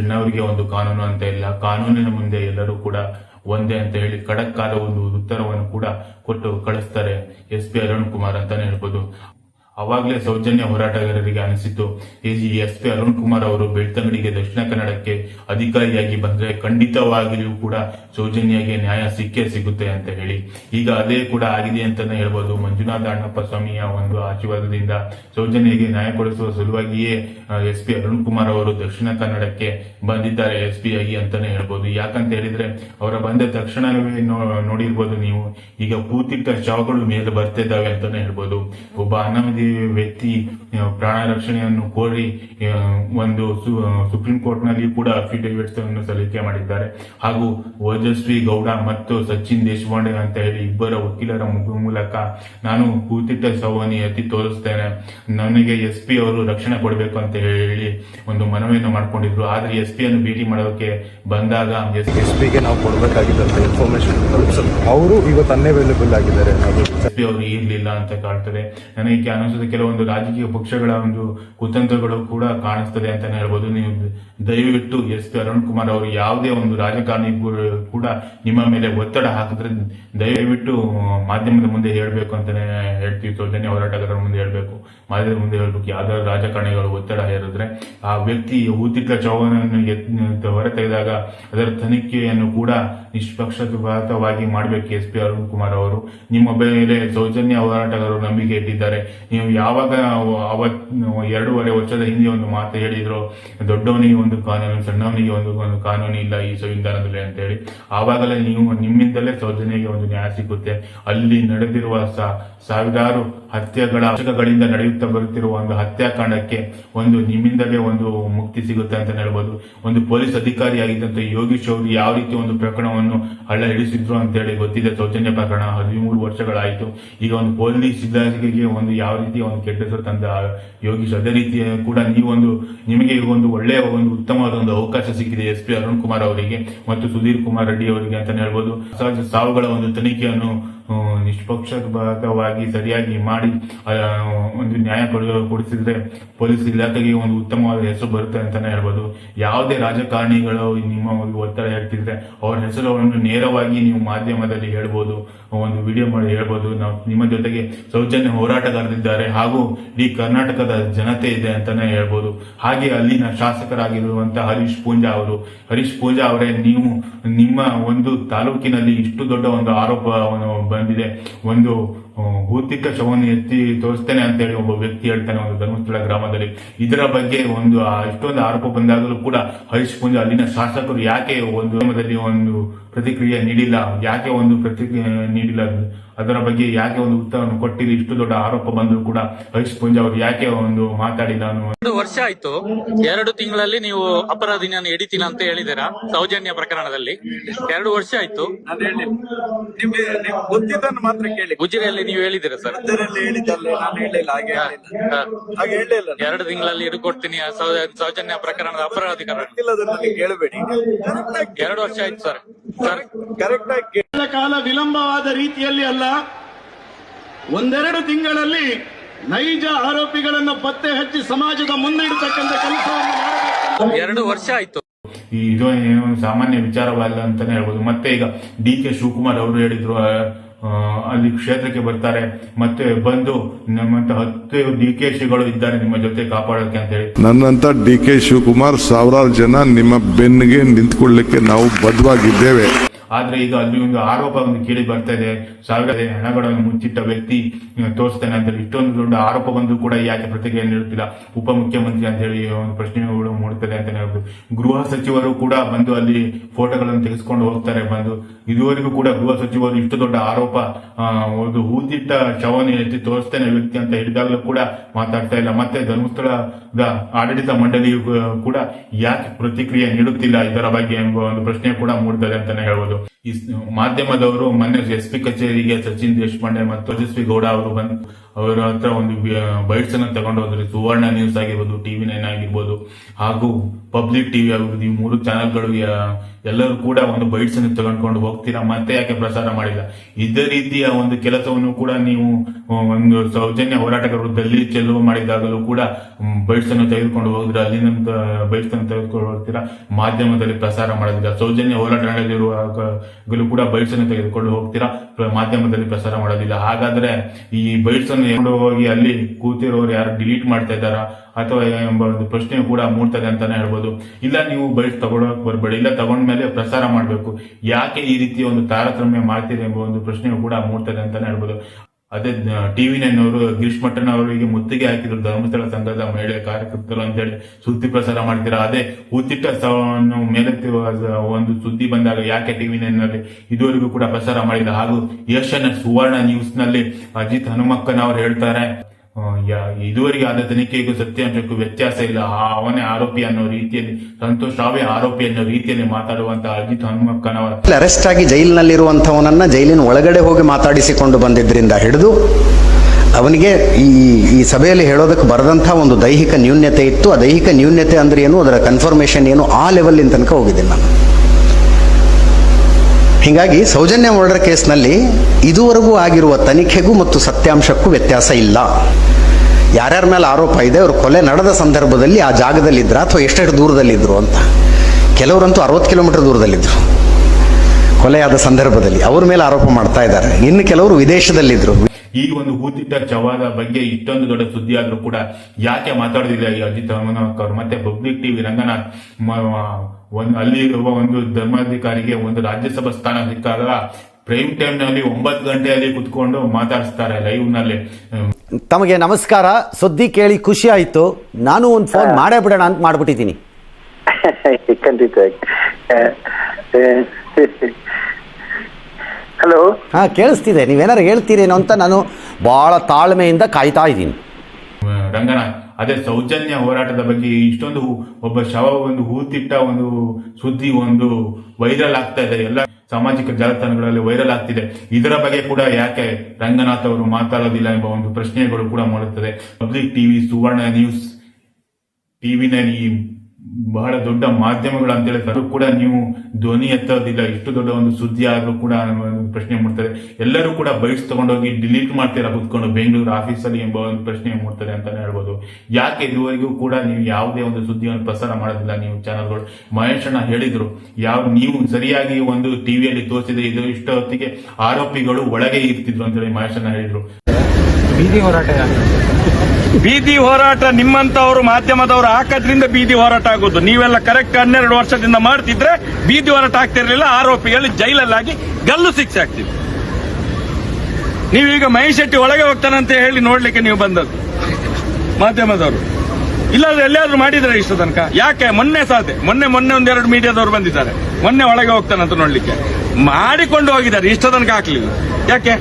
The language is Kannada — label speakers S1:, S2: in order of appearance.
S1: ಹೆಣ್ಣವರಿಗೆ ಒಂದು ಕಾನೂನು ಅಂತ ಇಲ್ಲ. ಕಾನೂನಿನ ಮುಂದೆ ಎಲ್ಲರೂ ಕೂಡ ಒಂದೇ ಅಂತ ಹೇಳಿ ಖಡಕ್ ಒಂದು ಉತ್ತರವನ್ನು ಕೂಡ ಕೊಟ್ಟು ಕಳಿಸ್ತಾರೆ. ಎಸ್ ಪಿ ಅರುಣ್ ಕುಮಾರ್ ಅಂತಾನೆ ಹೇಳ್ಬೋದು. ಅವಾಗಲೇ ಸೌಜನ್ಯ ಹೋರಾಟಗಾರರಿಗೆ ಅನಿಸಿತು ಎಸ್ ಪಿ ಅರುಣ್ ಕುಮಾರ್ ಅವರು ಬೆಳ್ತಂಗಡಿಗೆ ದಕ್ಷಿಣ ಕನ್ನಡಕ್ಕೆ ಅಧಿಕಾರಿಯಾಗಿ ಬಂದ್ರೆ ಖಂಡಿತವಾಗಿಯೂ ಕೂಡ ಸೌಜನ್ಯಗೆ ನ್ಯಾಯ ಸಿಕ್ಕೇ ಸಿಗುತ್ತೆ ಅಂತ ಹೇಳಿ. ಈಗ ಅದೇ ಕೂಡ ಆಗಿದೆ ಅಂತಾನೆ ಹೇಳ್ಬೋದು. ಮಂಜುನಾಥ ಅಣ್ಣಪ್ಪ ಸ್ವಾಮಿಯ ಒಂದು ಆಶೀರ್ವಾದದಿಂದ ಸೌಜನ್ಯಗೆ ನ್ಯಾಯ ಕೊಡಿಸುವ ಸಲುವಾಗಿಯೇ ಎಸ್ ಪಿ ಅರುಣ್ ಕುಮಾರ್ ಅವರು ದಕ್ಷಿಣ ಕನ್ನಡಕ್ಕೆ ಬಂದಿದ್ದಾರೆ ಎಸ್ ಪಿ ಆಗಿ ಅಂತಾನೆ ಹೇಳ್ಬೋದು. ಯಾಕಂತ ಹೇಳಿದ್ರೆ, ಅವರ ಬಂದ ತಕ್ಷಣವೇ ನೋಡಿರ್ಬೋದು ನೀವು. ಈಗ ಕೂತಿಟ್ಟ ಶವಗಳು ಮೇಲೆ ಬರ್ತಿದ್ದಾವೆ ಅಂತಾನೆ ಹೇಳ್ಬೋದು. ಒಬ್ಬ ಅನಾಮಧಿ ವ್ಯಕ್ತಿ ಪ್ರಾಣ ರಕ್ಷಣೆಯನ್ನು ಕೋರಿ ಒಂದು ಸುಪ್ರೀಂ ಕೋರ್ಟ್ನಲ್ಲಿ ಕೂಡ ಅಫಿಡೇವಿಟ್ಸ್ ಅನ್ನು ಸಲ್ಲಿಕೆ ಮಾಡಿದ್ದಾರೆ. ಹಾಗೂ ಓಜಸ್ವಿ ಗೌಡ ಮತ್ತು ಸಚಿನ್ ದೇಶಪಾಂಡೆ ಅಂತ ಹೇಳಿ ಇಬ್ಬರ ವಕೀಲರ ಮೂಲಕ ನಾನು ಕೂತಿಟ್ಟ ಸವನಿ ಎತ್ತಿ ತೋರಿಸ್ತೇನೆ. ನನಗೆ ಎಸ್ ಪಿ ಅವರು ರಕ್ಷಣೆ ಕೊಡಬೇಕು ಅಂತ ಹೇಳಿ ಒಂದು ಮನವಿಯನ್ನು ಮಾಡಿಕೊಂಡಿದ್ರು. ಆದ್ರೆ ಎಸ್ ಪಿ ಅನ್ನು ಭೇಟಿ ಮಾಡೋಕೆ ಬಂದಾಗ ಎಸ್
S2: ಎಸ್ ಪಿಗೆ ನಾವು ಕೊಡಬೇಕಾಗಿದ್ದಂತ ಇನ್ಫಾರ್ಮೇಶನ್ ಅವರು ಇವತ್ತು ಅನ್ಅವೈಲೇಬಲ್ ಆಗಿದ್ದಾರೆ
S1: ಎಸ್ ಪಿ ಅವರು ಇರಲಿಲ್ಲ ಅಂತ ಕಾಣ್ತದೆ. ನನಗೆ ಅನಿಸುತ್ತೆ ಕೆಲವೊಂದು ರಾಜಕೀಯ ಪಕ್ಷಗಳ ಒಂದು ಕುತಂತ್ರಗಳು ಕೂಡ ಕಾಣಿಸ್ತದೆ ಅಂತ ಹೇಳ್ಬೋದು. ನೀವು ದಯವಿಟ್ಟು ಎಸ್ ಪಿ ಅರುಣ್ ಕುಮಾರ್ ಅವರು ಯಾವುದೇ ಒಂದು ರಾಜಕಾರಣಿ ಕೂಡ ನಿಮ್ಮ ಮೇಲೆ ಒತ್ತಡ ಹಾಕಿದ್ರೆ ದಯವಿಟ್ಟು ಮಾಧ್ಯಮದ ಮುಂದೆ ಹೇಳಬೇಕು ಅಂತಾನೆ ಹೇಳ್ತೀವಿ. ಸೌಜನ್ಯ ಹೋರಾಟಗಾರರ ಮುಂದೆ ಹೇಳಬೇಕು. ಮಾಧ್ಯಮದ ಮುಂದೆ ಹೇಳಬೇಕು. ಯಾವ್ದಾದ್ರು ರಾಜಕಾರಣಿಗಳು ಒತ್ತಡ ಹೇರಿದ್ರೆ ಆ ವ್ಯಕ್ತಿ ಊತಿಟ್ಟ ಚೌವನನ್ನು ಹೊರತೆಗೆದಾಗ ಹೊರ ತೆಗೆದಾಗ ಅದರ ತನಿಖೆಯನ್ನು ಕೂಡ ನಿಷ್ಪಕ್ಷಪಾತವಾಗಿ ಮಾಡಬೇಕು ಎಸ್ ಪಿ ಅರುಣ್ ಕುಮಾರ್ ಅವರು. ನಿಮ್ಮ ಮೇಲೆ ಸೌಜನ್ಯ ಹೋರಾಟಗಾರರು ನಂಬಿಕೆ ಇಟ್ಟಿದ್ದಾರೆ. ನೀವು ಯಾವಾಗ ಅವತ್ ಎರಡೂವರೆ ವರ್ಷದ ಹಿಂದೆ ಒಂದು ಮಾತು ಹೇಳಿದ್ರು, ದೊಡ್ಡವನಿಗೆ ಒಂದು ಕಾನೂನು, ಸಣ್ಣವನಿಗೆ ಒಂದು ಒಂದು ಕಾನೂನು ಇಲ್ಲ ಈ ಸಂವಿಧಾನದಲ್ಲಿ ಅಂತ ಹೇಳಿ ಆವಾಗಲೇ ನೀವು ನಿಮ್ಮಿಂದಲೇ ಸೌಜನ್ಯಗೆ ಒಂದು ನ್ಯಾಯ ಸಿಗುತ್ತೆ. ಅಲ್ಲಿ ನಡೆದಿರುವ ಸಾವಿರಾರು ಹತ್ಯೆಗಳ ಅಶಕಗಳಿಂದ ನಡೆಯುತ್ತಾ ಬರುತ್ತಿರುವ ಒಂದು ಹತ್ಯಾಕಾಂಡಕ್ಕೆ ಒಂದು ನಿಮ್ಮಿಂದಲೇ ಒಂದು ಮುಕ್ತಿ ಸಿಗುತ್ತೆ ಅಂತ ಹೇಳ್ಬೋದು. ಒಂದು ಪೊಲೀಸ್ ಅಧಿಕಾರಿಯಾಗಿದ್ದಂತ ಯೋಗೀಶ್ ಅವರು ಯಾವ ರೀತಿ ಒಂದು ಪ್ರಕರಣವನ್ನು ಹಳ್ಳ ಹಿಡಿಸಿದ್ರು ಅಂತ ಹೇಳಿ ಗೊತ್ತಿದೆ. ಸೌಜನ್ಯ ಪ್ರಕರಣ ಹದಿಮೂರು ವರ್ಷಗಳಾಯಿತು. ಈಗ ಒಂದು ಪೊಲೀಸ್ ಇಲಾಖೆಗೆ ಒಂದು ಯಾವ ರೀತಿ ಒಂದು ಕೆಟ್ಟ ತಂದ ಯೋಗೀಶ್ ಅದೇ ರೀತಿ ಕೂಡ ನೀವೊಂದು, ನಿಮಗೆ ಒಂದು ಒಳ್ಳೆಯ ಒಂದು ಉತ್ತಮವಾದ ಒಂದು ಅವಕಾಶ ಸಿಕ್ಕಿದೆ ಎಸ್ ಪಿ ಅರುಣ್ ಕುಮಾರ್ ಅವರಿಗೆ ಮತ್ತು ಸುಧೀರ್ ಕುಮಾರ್ ರೆಡ್ಡಿ ಅವರಿಗೆ ಅಂತಾನೆ ಹೇಳ್ಬೋದು. ಸಹಜ ಸಾವುಗಳ ಒಂದು ತನಿಖೆಯನ್ನು ನಿಷ್ಪಕ್ಷಪಾತವಾಗಿ ಸರಿಯಾಗಿ ಮಾಡಿ ಒಂದು ನ್ಯಾಯ ಕೊಡ- ಕೊಡಿಸಿದ್ರೆ ಪೊಲೀಸ್ ಇಲಾಖೆಗೆ ಒಂದು ಉತ್ತಮವಾದ ಹೆಸರು ಬರುತ್ತೆ ಅಂತಾನೆ ಹೇಳ್ಬೋದು. ಯಾವುದೇ ರಾಜಕಾರಣಿಗಳು ನಿಮ್ಮ ಒಂದು ಒತ್ತಡ ಹೇಳ್ತಿದ್ರೆ ಅವ್ರ ಹೆಸರುಗಳನ್ನು ನೇರವಾಗಿ ನೀವು ಮಾಧ್ಯಮದಲ್ಲಿ ಹೇಳ್ಬೋದು, ಒಂದು ವಿಡಿಯೋ ಮಾಡಿ ಹೇಳ್ಬೋದು. ನಾವು ನಿಮ್ಮ ಜೊತೆಗೆ ಸೌಜನ್ಯ ಹೋರಾಟಗಾರರಿದ್ದಾರೆ ಹಾಗೂ ಇಡೀ ಕರ್ನಾಟಕದ ಜನತೆ ಇದೆ ಅಂತಾನೆ ಹೇಳ್ಬೋದು. ಹಾಗೆ ಅಲ್ಲಿನ ಶಾಸಕರಾಗಿರುವಂತಹ ಹರೀಶ್ ಪೂಂಜಾ ಅವರು. ಹರೀಶ್ ಪೂಂಜಾ ಅವರೇ, ನೀವು ನಿಮ್ಮ ಒಂದು ತಾಲೂಕಿನಲ್ಲಿ ಇಷ್ಟು ದೊಡ್ಡ ಒಂದು ಆರೋಪ ಬಂದಿದೆ. ಒಂದು ಭೌತಿಕ ಶವವನ್ನು ಎತ್ತಿ ತೋರಿಸ್ತೇನೆ ಅಂತ ಹೇಳಿ ಒಬ್ಬ ವ್ಯಕ್ತಿ ಹೇಳ್ತಾನೆ ಒಂದು ಧರ್ಮಸ್ಥಳ ಗ್ರಾಮದಲ್ಲಿ. ಇದರ ಬಗ್ಗೆ ಒಂದು ಆ ಇಷ್ಟೊಂದು ಆರೋಪ ಬಂದಾಗಲೂ ಕೂಡ ಹರೀಶ್ ಪುಂಜ ಅಲ್ಲಿನ ಶಾಸಕರು ಯಾಕೆ ಒಂದು ಗ್ರಾಮದಲ್ಲಿ ಒಂದು ಪ್ರತಿಕ್ರಿಯೆ ನೀಡಿಲ್ಲ? ಯಾಕೆ ಒಂದು ಪ್ರತಿಕ್ರಿಯೆ ನೀಡಿಲ್ಲ? ಅದರ ಬಗ್ಗೆ ಯಾಕೆ ಒಂದು ಉತ್ತರವನ್ನು ಕೊಟ್ಟಿಲ್ಲ ಇಷ್ಟು ದೊಡ್ಡ ಆರೋಪ ಬಂದರೂ ಕೂಡ ಹರೀಶ್ ಪುಂಜ ಅವರು ಯಾಕೆ ಒಂದು ಮಾತಾಡಿಲ್ಲ ಒಂದು
S3: ಎರಡು ವರ್ಷ ಆಯ್ತು. ಎರಡು ತಿಂಗಳಲ್ಲಿ ನೀವು ಅಪರಾಧಿನ ಹಿಡಿತೀನಿ ಅಂತ ಹೇಳಿದರಾ ಸೌಜನ್ಯ ಪ್ರಕರಣದಲ್ಲಿ? ಎರಡು ವರ್ಷ ಆಯ್ತು.
S4: ನಿಮ್ಗೆ ಗೊತ್ತಿದ್ದನ್ನು ಮಾತ್ರ ಕೇಳಿ.
S3: ಉಜಿರೆಯಲ್ಲಿ ನೀವು ಹೇಳಿದ್ದೀರಾ ಸರ್?
S4: ಅದರಲ್ಲಿ ಹೇಳಿದ್ದಲ್ಲೇ ನಾನು ಹೇಳಿಲ್ಲ ಹಾಗೆ ಹೇಳಿಲ್ಲ. ಹಾಗೆ ಹೇಳಿಲ್ಲ.
S3: ಎರಡು ತಿಂಗಳಲ್ಲಿ ಹಿಡ್ಕೊಡ್ತೀನಿ ಕೊಡ್ತೀನಿ ಸೌ- ಸೌಜನ್ಯ ಪ್ರಕರಣದ ಅಪರಾಧಿಕಾರ
S4: ಗೊತ್ತಿಲ್ಲದನ್ನ ಕೇಳಬೇಡಿ.
S3: ಎರಡು ವರ್ಷ ಆಯ್ತು ಸರ್. ಸರ್.
S4: ಕರೆಕ್ಟ್ ಆಗಿ ಕೇಳಿ.
S5: ಕೆಲ ಕಾಲ ವಿಳಂಬವಾದ ರೀತಿಯಲ್ಲಿ ಅಲ್ಲ ಒಂದೆರಡು ತಿಂಗಳಲ್ಲಿ ನೈಜ ಆರೋಪಿಗಳನ್ನು ಪತ್ತೆ ಹಚ್ಚಿ ಸಮಾಜದ ಮುಂದೆ ಇಡತಕ್ಕಂಥ ಕೆಲಸವನ್ನು ಮಾಡಬೇಕು.
S3: ಎರಡು ವರ್ಷ ಆಯ್ತು.
S1: ಈ ಇದು ಏನು ಸಾಮಾನ್ಯ ವಿಚಾರವಲ್ಲ ಅಂತಾನೆ ಹೇಳ್ಬೋದು. ಮತ್ತೆ ಈಗ ಡಿ ಕೆ ಶಿವಕುಮಾರ್ ಅವರು ಹೇಳಿದ್ರು ಅಲ್ಲಿ ಕ್ಷೇತ್ರಕ್ಕೆ ಬರ್ತಾರೆ. ಮತ್ತೆ ಬಂದು ನಮ್ಮಂತ ಹತ್ತು ಡಿ ಕೆ ಶಿಗಳು ಇದ್ದಾರೆ ನಿಮ್ಮ ಜೊತೆ ಕಾಪಾಡೋಕೆ ಅಂತ ಹೇಳಿ.
S6: ನನ್ನಂತ ಡಿ ಕೆ ಶಿವಕುಮಾರ್ ಸಾವಿರಾರು ಜನ ನಿಮ್ಮ ಬೆನ್ನಿಗೆ ನಿಂತ್ಕೊಳ್ಳಿಕ್ಕೆ ನಾವು ಬದ್ಧವಾಗಿದ್ದೇವೆ.
S1: ಆದ್ರೆ ಈಗ ಅಲ್ಲಿ ಒಂದು ಆರೋಪ ಒಂದು ಕೇಳಿ ಬರ್ತಾ ಇದೆ. ಸಾವಿರ ಹಣಗಳನ್ನು ಮುಚ್ಚಿಟ್ಟ ವ್ಯಕ್ತಿ ತೋರಿಸ್ತೇನೆ ಅಂತ ಇಷ್ಟೊಂದು ದೊಡ್ಡ ಆರೋಪ ಬಂದು ಕೂಡ ಯಾಕೆ ಪ್ರತಿಕ್ರಿಯೆ ನೀಡುತ್ತಿಲ್ಲ. ಉಪಮುಖ್ಯಮಂತ್ರಿ ಅಂತ ಹೇಳಿ ಒಂದು ಪ್ರಶ್ನೆಗಳು ಮೂಡುತ್ತದೆ ಅಂತ ಹೇಳ್ಬೋದು. ಗೃಹ ಸಚಿವರು ಕೂಡ ಬಂದು ಅಲ್ಲಿ ಫೋಟೋಗಳನ್ನು ತೆಗೆಸ್ಕೊಂಡು ಹೋಗ್ತಾರೆ ಬಂದು. ಇದುವರೆಗೂ ಕೂಡ ಗೃಹ ಸಚಿವರು ಇಷ್ಟು ದೊಡ್ಡ ಆರೋಪ ಒಂದು ಹೂತಿಟ್ಟ ಶವನ್ನು ಎತ್ತಿ ತೋರಿಸ್ತೇನೆ ವ್ಯಕ್ತಿ ಅಂತ ಹೇಳಿದಾಗಲೂ ಕೂಡ ಮಾತಾಡ್ತಾ ಇಲ್ಲ. ಮತ್ತೆ ಧರ್ಮಸ್ಥಳದ ಆಡಳಿತ ಮಂಡಳಿಯು ಕೂಡ ಯಾಕೆ ಪ್ರತಿಕ್ರಿಯೆ ನೀಡುತ್ತಿಲ್ಲ ಇದರ ಬಗ್ಗೆ ಎಂಬ ಒಂದು ಪ್ರಶ್ನೆ ಕೂಡ ಮೂಡುತ್ತದೆ ಅಂತಾನೆ ಹೇಳ್ಬೋದು. ಈ ಮಾಧ್ಯಮದವರು ಮೊನ್ನೆ ಎಸ್ ಪಿ ಕಚೇರಿಗೆ ಸಚಿನ್ ದೇಶಪಾಂಡೆ ಮತ್ತು ತೇಜಸ್ವಿ ಗೌಡ ಅವರು ಬಂದು ಅವರ ಹತ್ರ ಒಂದು ಬೈಟ್ಸ್ ಅನ್ನ ತಗೊಂಡು ಹೋದ್ರೆ ಸುವರ್ಣ ನ್ಯೂಸ್ ಆಗಿರ್ಬೋದು ಟಿವಿ ನೈನ್ ಆಗಿರ್ಬೋದು, ಹಾಗೂ ಪಬ್ಲಿಕ್ ಟಿವಿ ಆಗಿರ್ಬೋದು, ಈ ಮೂರು ಚಾನೆಲ್ಗಳು ಎಲ್ಲರೂ ಕೂಡ ಒಂದು ಬೈಟ್ಸ್ ಅನ್ನು ತಗೊಂಡ್ಕೊಂಡು ಹೋಗ್ತೀರಾ? ಮತ್ತೆ ಯಾಕೆ ಪ್ರಸಾರ ಮಾಡಿಲ್ಲ? ಇದೇ ರೀತಿಯ ಒಂದು ಕೆಲಸವನ್ನು ಕೂಡ ನೀವು ಒಂದು ಸೌಜನ್ಯ ಹೋರಾಟಗಾರರು ದಲ್ಲಿ ಚೆಲುವು ಮಾಡಿದಾಗಲೂ ಕೂಡ ಬೈಟ್ಸ್ ಅನ್ನು ತೆಗೆದುಕೊಂಡು ಹೋಗಿದ್ರೆ ಅಲ್ಲಿಂದ ಬೈಟ್ಸ್ ಅನ್ನು ತೆಗೆದುಕೊಂಡು ಹೋಗ್ತೀರಾ? ಮಾಧ್ಯಮದಲ್ಲಿ ಪ್ರಸಾರ ಮಾಡೋದಿಲ್ಲ. ಸೌಜನ್ಯ ಹೋರಾಟ ನಡೆದಿರುವಾಗಲೂ ಕೂಡ ಬೈಟ್ಸ್ ಅನ್ನು ತೆಗೆದುಕೊಂಡು ಹೋಗ್ತೀರಾ? ಮಾಧ್ಯಮದಲ್ಲಿ ಪ್ರಸಾರ ಮಾಡೋದಿಲ್ಲ. ಹಾಗಾದ್ರೆ ಈ ಬೈಟ್ಸ್ ತಗೊಂಡು ಹೋಗಿ ಅಲ್ಲಿ ಕೂತಿರೋರು ಯಾರು ಡಿಲೀಟ್ ಮಾಡ್ತಾ ಇದ್ದಾರಾ? ಅಥವಾ ಎಂಬ ಒಂದು ಪ್ರಶ್ನೆ ಕೂಡ ಮೂಡ್ತದೆ ಅಂತಾನೆ ಹೇಳ್ಬೋದು. ಇಲ್ಲ, ನೀವು ಬೈಟ್ ತಗೊಳಕ್ ಬರಬೇಡಿ. ಇಲ್ಲ, ತಗೊಂಡ್ಮೇಲೆ ಪ್ರಸಾರ ಮಾಡಬೇಕು. ಯಾಕೆ ಈ ರೀತಿಯ ಒಂದು ತಾರತಮ್ಯ ಮಾಡ್ತೀರಿ ಎಂಬ ಒಂದು ಪ್ರಶ್ನೆ ಕೂಡ ಮೂಡ್ತದೆ ಅಂತಾನೆ ಹೇಳ್ಬೋದು. ಅದೇ ಟಿ ವಿ ನೈನ್ ಅವರು ಗಿರೀಶ್ ಮಟ್ಟನ್ ಅವರಿಗೆ ಮುತ್ತಿಗೆ ಹಾಕಿದ್ರು, ಧರ್ಮಸ್ಥಳ ಸಂಘದ ಮಹಿಳೆ ಕಾರ್ಯಕರ್ತರು ಅಂತೇಳಿ ಸುದ್ದಿ ಪ್ರಸಾರ ಮಾಡ್ತೀರಾ? ಅದೇ, ಉತ್ತಿಟ್ಟ ಸ್ಥಳವನ್ನು ಮೇಲೆತ್ತಿರುವ ಒಂದು ಸುದ್ದಿ ಬಂದಾಗ ಯಾಕೆ ಟಿವಿ ನೈನ್ನಲ್ಲಿ ಇದುವರೆಗೂ ಕೂಡ ಪ್ರಸಾರ ಮಾಡಿಲ್ಲ? ಹಾಗೂ ಏಷ್ಯನ್ ಸುವರ್ಣ ನ್ಯೂಸ್ನಲ್ಲಿ ಅಜಿತ್ ಹನುಮಕ್ಕನ್ ಅವರು ಹೇಳ್ತಾರೆ ಇದುವರೆಗೆ ಆದ ತನಿಖೆಗೂ ಸತ್ಯಾಂಶಕ್ಕೂ ವ್ಯತ್ಯಾಸ ಇಲ್ಲ. ಅವನೇ ಆರೋಪಿ ಅನ್ನೋ ರೀತಿಯಲ್ಲಿ, ಸಂತೋಷ್ ರಾವೇ ಆರೋಪಿ ಅನ್ನೋ ರೀತಿಯಲ್ಲಿ ಮಾತಾಡುವಂತಹ ಅಜಿತ್ ಹನುಮಕ್ಕನವರ
S7: ಅರೆಸ್ಟ್ ಆಗಿ ಜೈಲಿನಲ್ಲಿರುವಂಥವನನ್ನ ಜೈಲಿನ ಒಳಗಡೆ ಹೋಗಿ ಮಾತಾಡಿಸಿಕೊಂಡು ಬಂದಿದ್ದರಿಂದ ಹಿಡಿದು, ಅವನಿಗೆ ಈ ಈ ಸಭೆಯಲ್ಲಿ ಹೇಳೋದಕ್ಕೆ ಬರದಂಥ ಒಂದು ದೈಹಿಕ ನ್ಯೂನ್ಯತೆ ಇತ್ತು. ಆ ದೈಹಿಕ ನ್ಯೂನ್ಯತೆ ಅಂದ್ರೆ ಏನು? ಅದರ ಕನ್ಫರ್ಮೇಷನ್ ಏನು? ಆ ಲೆವೆಲ್ಲಿನ ತನಕ ಹೋಗಿದ್ದೀನಿ ನಾನು. ಹೀಗಾಗಿ ಸೌಜನ್ಯ ಮರ್ಡರ್ ಕೇಸ್ನಲ್ಲಿ ಇದುವರೆಗೂ ಆಗಿರುವ ತನಿಖೆಗೂ ಮತ್ತು ಸತ್ಯಾಂಶಕ್ಕೂ ವ್ಯತ್ಯಾಸ ಇಲ್ಲ. ಯಾರ್ಯಾರ ಮೇಲೆ ಆರೋಪ ಇದೆ, ಅವರು ಕೊಲೆ ನಡೆದ ಸಂದರ್ಭದಲ್ಲಿ ಆ ಜಾಗದಲ್ಲಿದ್ದರು ಅಥವಾ ಎಷ್ಟೆಷ್ಟು ದೂರದಲ್ಲಿದ್ದರು ಅಂತ. ಕೆಲವರಂತೂ ಅರವತ್ತು ಕಿಲೋಮೀಟರ್ ದೂರದಲ್ಲಿದ್ದರು ಕೊಲೆಯಾದ ಸಂದರ್ಭದಲ್ಲಿ ಅವರ ಮೇಲೆ ಆರೋಪ ಮಾಡ್ತಾ ಇದ್ದಾರೆ. ಇನ್ನು ಕೆಲವರು ವಿದೇಶದಲ್ಲಿದ್ದರು
S1: ಈ ಒಂದು ಹೂತಿಟ್ಟ ಚವಾದ ಬಗ್ಗೆ ಇಷ್ಟೊಂದು ದೊಡ್ಡ ಸುದ್ದಿ ಆದ್ರೂ ಕೂಡ ಯಾಕೆ ಮಾತಾಡೋದಿಲ್ಲ ಈ ಅಜಿತ್ ಹನುಮನಕ್ ಅವರು? ಮತ್ತೆ ಪಬ್ಲಿಕ್ ಟಿವಿ ರಂಗನಾಥ್ ಮ- ಒಂದು ಅಲ್ಲಿ ಇರುವ ಒಂದು ಧರ್ಮಾಧಿಕಾರಿಗೆ ಒಂದು ರಾಜ್ಯಸಭಾ ಸ್ಥಾನ ಸಿಕ್ಕಾಗ ಪ್ರೈಮ್ ಟೈಮ್ನಲ್ಲಿ ಒಂಬತ್ತು ಗಂಟೆಯಲ್ಲಿ ಕುತ್ಕೊಂಡು ಮಾತಾಡಿಸ್ತಾರೆ ಲೈವ್ನಲ್ಲಿ. ಹ್ಮ್.
S8: ತಮಗೆ ನಮಸ್ಕಾರ. ಸುದ್ದಿ ಕೇಳಿ ಖುಷಿ ಆಯ್ತು. ನಾನು ಒಂದು ಫೋನ್ ಮಾಡೇ ಬಿಡೋಣ ಅಂತ ಮಾಡ್ಬಿಟ್ಟಿದ್ದೀನಿ.
S9: ಖಂಡಿತವಾಗಿ. ಹಲೋ
S8: ಹಾ ಕೇಳಿಸ್ತಿದೆ. ನೀವೇನಾರು ಹೇಳ್ತೀರೇನೋ ಅಂತ ನಾನು ಬಹಳ ತಾಳ್ಮೆಯಿಂದ ಕಾಯ್ತಾ ಇದ್ದೀನಿ.
S1: ರಂಗನಾಥ್ ಅದೇ ಸೌಜನ್ಯ ಹೋರಾಟದ ಬಗ್ಗೆ ಇಷ್ಟೊಂದು ಒಬ್ಬ ಶವ ಒಂದು ಹೂತಿಟ್ಟ ಒಂದು ಸುದ್ದಿ ಒಂದು ವೈರಲ್ ಆಗ್ತಾ ಇದೆ. ಎಲ್ಲ ಸಾಮಾಜಿಕ ಜಾಲತಾಣಗಳಲ್ಲಿ ವೈರಲ್ ಆಗ್ತಿದೆ. ಇದರ ಬಗ್ಗೆ ಕೂಡ ಯಾಕೆ ರಂಗನಾಥ್ ಅವರು ಮಾತಾಡೋದಿಲ್ಲ ಎಂಬ ಒಂದು ಪ್ರಶ್ನೆಗಳು ಕೂಡ ಮಾಡುತ್ತದೆ. Public TV Suvarna News TV nine ಈ ಬಹಳ ದೊಡ್ಡ ಮಾಧ್ಯಮಗಳು ಅಂತ ಹೇಳ್ತಾರೆ ಕೂಡ ನೀವು ಧ್ವನಿ ಎತ್ತೋದಿಲ್ಲ, ಇಷ್ಟು ದೊಡ್ಡ ಒಂದು ಸುದ್ದಿ ಆದರೂ ಕೂಡ ಪ್ರಶ್ನೆ ಮೂಡ್ತಾರೆ. ಎಲ್ಲರೂ ಕೂಡ ಬೈಕ್ಸ್ ತಗೊಂಡೋಗಿ ಡಿಲೀಟ್ ಮಾಡ್ತೀರಾ ಕುತ್ಕೊಂಡು ಬೆಂಗಳೂರು ಆಫೀಸಲ್ಲಿ ಎಂಬ ಒಂದು ಪ್ರಶ್ನೆ ಮೂಡ್ತಾರೆ ಅಂತಾನೆ ಹೇಳ್ಬೋದು. ಯಾಕೆ ಇದುವರೆಗೂ ಕೂಡ ನೀವು ಯಾವುದೇ ಒಂದು ಸುದ್ದಿಯನ್ನು ಪ್ರಸಾರ ಮಾಡೋದಿಲ್ಲ ನೀವು ಚಾನಲ್ಗಳು ಮಹೇಶ್ ಅಣ್ಣ ಹೇಳಿದ್ರು, ಯಾವ ನೀವು ಸರಿಯಾಗಿ ಒಂದು ಟಿವಿಯಲ್ಲಿ ತೋರಿಸಿದ್ರೆ ಇದು ಇಷ್ಟ ಹೊತ್ತಿಗೆ ಆರೋಪಿಗಳು ಒಳಗೆ ಇರ್ತಿದ್ರು ಅಂತೇಳಿ ಮಹೇಶ್ ಅಣ್ಣ ಹೇಳಿದ್ರು.
S10: ಬೀದಿ ಹೋರಾಟ ಬೀದಿ ಹೋರಾಟ ನಿಮ್ಮಂತವರು ಮಾಧ್ಯಮದವರು ಹಾಕೋದ್ರಿಂದ ಬೀದಿ ಹೋರಾಟ ಆಗೋದು. ನೀವೆಲ್ಲ ಕರೆಕ್ಟ್ ಹನ್ನೆರಡು ವರ್ಷದಿಂದ ಮಾಡ್ತಿದ್ರೆ ಬೀದಿ ಹೋರಾಟ ಆಗ್ತಿರ್ಲಿಲ್ಲ ಆರೋಪಿಗಳು ಜೈಲಲ್ಲಾಗಿ ಗಲ್ಲು ಶಿಕ್ಷೆ ಆಗ್ತಿದ್ರು ನೀವೀಗ ಮಹೇಶ್ ಶೆಟ್ಟಿ ಒಳಗೆ ಹೋಗ್ತಾನಂತ ಹೇಳಿ ನೋಡ್ಲಿಕ್ಕೆ ನೀವು ಬಂದದ್ದು, ಮಾಧ್ಯಮದವರು. ಇಲ್ಲಾದ್ರೆ ಎಲ್ಲಿಯಾದ್ರೂ ಮಾಡಿದ್ರೆ ಇಷ್ಟು ತನಕ? ಯಾಕೆ? ಮೊನ್ನೆ ಸಾಧ್ಯ. ಮೊನ್ನೆ ಮೊನ್ನೆ ಒಂದೆರಡು ಮೀಡಿಯಾದವರು ಬಂದಿದ್ದಾರೆ. ಮೊನ್ನೆ ಒಳಗೆ ಹೋಗ್ತಾನಂತ ನೋಡ್ಲಿಕ್ಕೆ. ಮಾಡಿಕೊಂಡು ಹೋಗಿದ್ದಾರೆ. ಇಷ್ಟು ತನಕ ಹಾಕ್ಲಿಲ್ಲ. ಯಾಕೆ?